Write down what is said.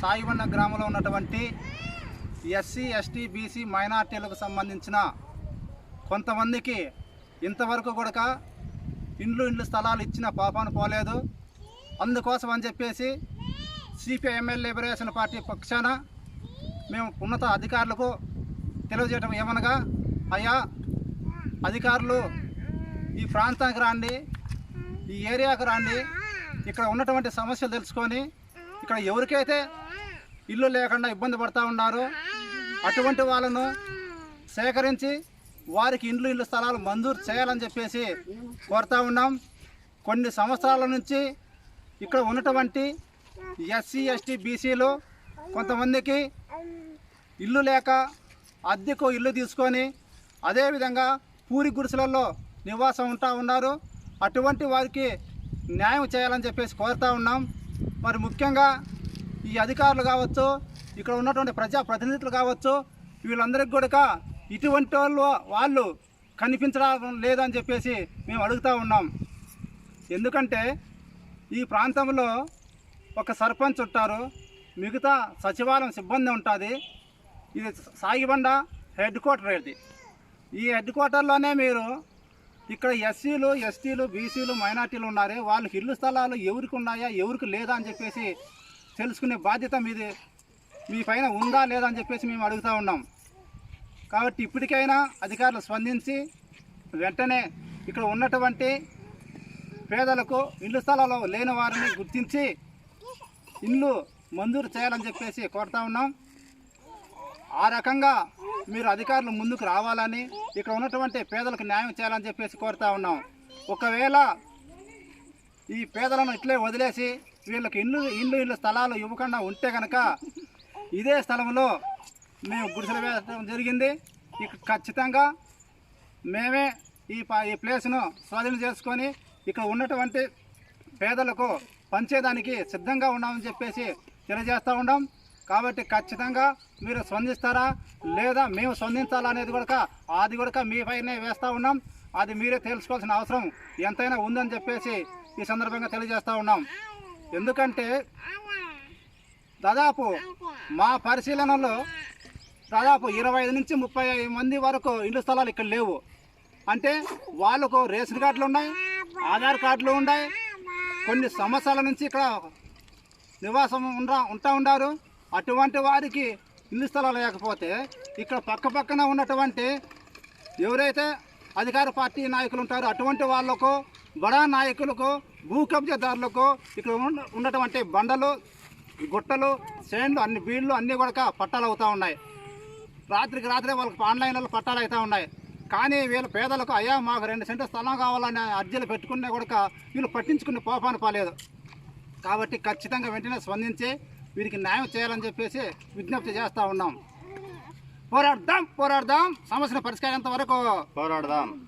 సాయివన్న గ్రామంలో ఉన్నటువంటి SC ST BC మైనార్టీలకు సంబంధించిన కొంతమందికి ఇంతవరకు కూడా ఇండ్లు ఇండ్లు స్థలాలు ఇచ్చిన పాపాను పోలేదు. అందుకోసం అని చెప్పేసి సిపిఐఎంఎల్ లిబరేషన్ పార్టీ పక్షాన మేము ఉన్నత అధికారులకు తెలియజేయడం ఏమనగా అయ్యా అధికారులు ఈ ప్రాంతానికి రాండి ఈ ఏరియాకు రాండి ఇక్కడ ఉన్నటువంటి సమస్యలు తెలుసుకొని ఇక్కడ ఎవరికైతే ఇల్లు లేకుండా ఇబ్బంది పడతా ఉన్నారో అటువంటి వాళ్ళను సేకరించి వారికి ఇండ్లు ఇల్లు స్థలాలు మంజూరు చేయాలని చెప్పేసి కోరుతా ఉన్నాం. కొన్ని సంవత్సరాల నుంచి ఇక్కడ ఉన్నటువంటి ఎస్సీ ఎస్టీ బీసీలు కొంతమందికి ఇల్లు లేక అద్దెకు ఇల్లు తీసుకొని అదేవిధంగా పూరి గుడిసెలలో నివాసం ఉంటా ఉన్నారు. అటువంటి వారికి న్యాయం చేయాలని చెప్పేసి కోరుతా ఉన్నాం. మరి ముఖ్యంగా ఈ అధికారులు కావచ్చు ఇక్కడ ఉన్నటువంటి ప్రజా ప్రతినిధులు కావచ్చు వీళ్ళందరికీ కూడా ఇటువంటి వాళ్ళు వాళ్ళు కనిపించడం లేదని చెప్పేసి మేము అడుగుతూ ఉన్నాం. ఎందుకంటే ఈ ప్రాంతంలో ఒక సర్పంచ్ ఉంటారు మిగతా సచివాలయం సిబ్బంది ఉంటుంది. ఇది సాగిబండ హెడ్ క్వార్టర్ ఇది. ఈ హెడ్ క్వార్టర్లోనే మీరు ఇక్కడ ఎస్సీలు ఎస్టీలు బీసీలు మైనార్టీలు ఉన్నారే వాళ్ళకి ఇల్లు స్థలాలు ఎవరికి ఉన్నాయా ఎవరికి లేదా అని చెప్పేసి తెలుసుకునే బాధ్యత మీది. మీ పైన ఉందా లేదా అని చెప్పేసి మేము అడుగుతూ ఉన్నాం. కాబట్టి ఇప్పటికైనా అధికారులు స్పందించి వెంటనే ఇక్కడ ఉన్నటువంటి పేదలకు ఇల్లు స్థలాలు లేని వారిని గుర్తించి ఇల్లు మంజూరు చేయాలని చెప్పేసి కోరుతా ఉన్నాం. ఆ రకంగా మీరు అధికారులు ముందుకు రావాలని ఇక్కడ ఉన్నటువంటి పేదలకు న్యాయం చేయాలని చెప్పేసి కోరుతా ఉన్నాం. ఒకవేళ ఈ పేదలను ఇట్లే వదిలేసి వీళ్ళకి ఇల్లు ఇల్లు ఇల్లు స్థలాలు ఇవ్వకుండా ఉంటే కనుక ఇదే స్థలంలో మేము గుడిసెలు వేయడం జరిగింది. ఇక ఖచ్చితంగా మేమే ఈ ప- ఈ ప్లేస్ను స్వాధీనం చేసుకొని ఇక్కడ ఉన్నటువంటి పేదలకు పంచేదానికి సిద్ధంగా ఉన్నామని చెప్పేసి తెలియజేస్తూ ఉన్నాం. కాబట్టి ఖచ్చితంగా మీరు స్పందిస్తారా? లేదా మేము స్పందించాలా అనేది కూడా అది కూడా మీ పైనే వేస్తూ ఉన్నాం. అది మీరే తెలుసుకోవాల్సిన అవసరం ఎంతైనా ఉందని చెప్పేసి ఈ సందర్భంగా తెలియజేస్తూ ఉన్నాం. ఎందుకంటే దాదాపు మా పరిశీలనలో దాదాపు ఇరవై ఐదు నుంచి ముప్పై మంది వరకు ఇల్లు స్థలాలు ఇక్కడ లేవు. అంటే వాళ్ళకు రేషన్ కార్డులు ఉన్నాయి ఆధార్ కార్డులు ఉన్నాయి. కొన్ని సంవత్సరాల నుంచి ఇక్కడ నివాసం ఉండా ఉంటా ఉన్నారు. అటువంటి వారికి ఇల్లు స్థలాలు లేకపోతే ఇక్కడ పక్క పక్కన ఉన్నటువంటి ఎవరైతే అధికార పార్టీ నాయకులు ఉంటారో అటువంటి వాళ్ళకు బడా నాయకులకు భూ కబ్జాదారులకు ఇక్కడ ఉన్నటువంటి బండలు గుట్టలు చేన్లు అన్ని బీళ్ళు అన్నీ కూడా పట్టాలు అవుతూ ఉన్నాయి. రాత్రికి రాత్రే వాళ్ళకి ఆన్లైన్లో పట్టాలు అవుతూ ఉన్నాయి. కానీ వీళ్ళ పేదలకు అయ్యా మాకు రెండు సెంటర్ స్థలం కావాలని అర్జీలు పెట్టుకున్నా కూడా వీళ్ళు పట్టించుకునే పోపాను పోలేదు. కాబట్టి ఖచ్చితంగా వెంటనే స్పందించి వీరికి న్యాయం చేయాలని చెప్పేసి విజ్ఞప్తి చేస్తూ ఉన్నాం. పోరాడదాం పోరాడదాం. సమస్యను పరిష్కారం వరకు పోరాడదాం.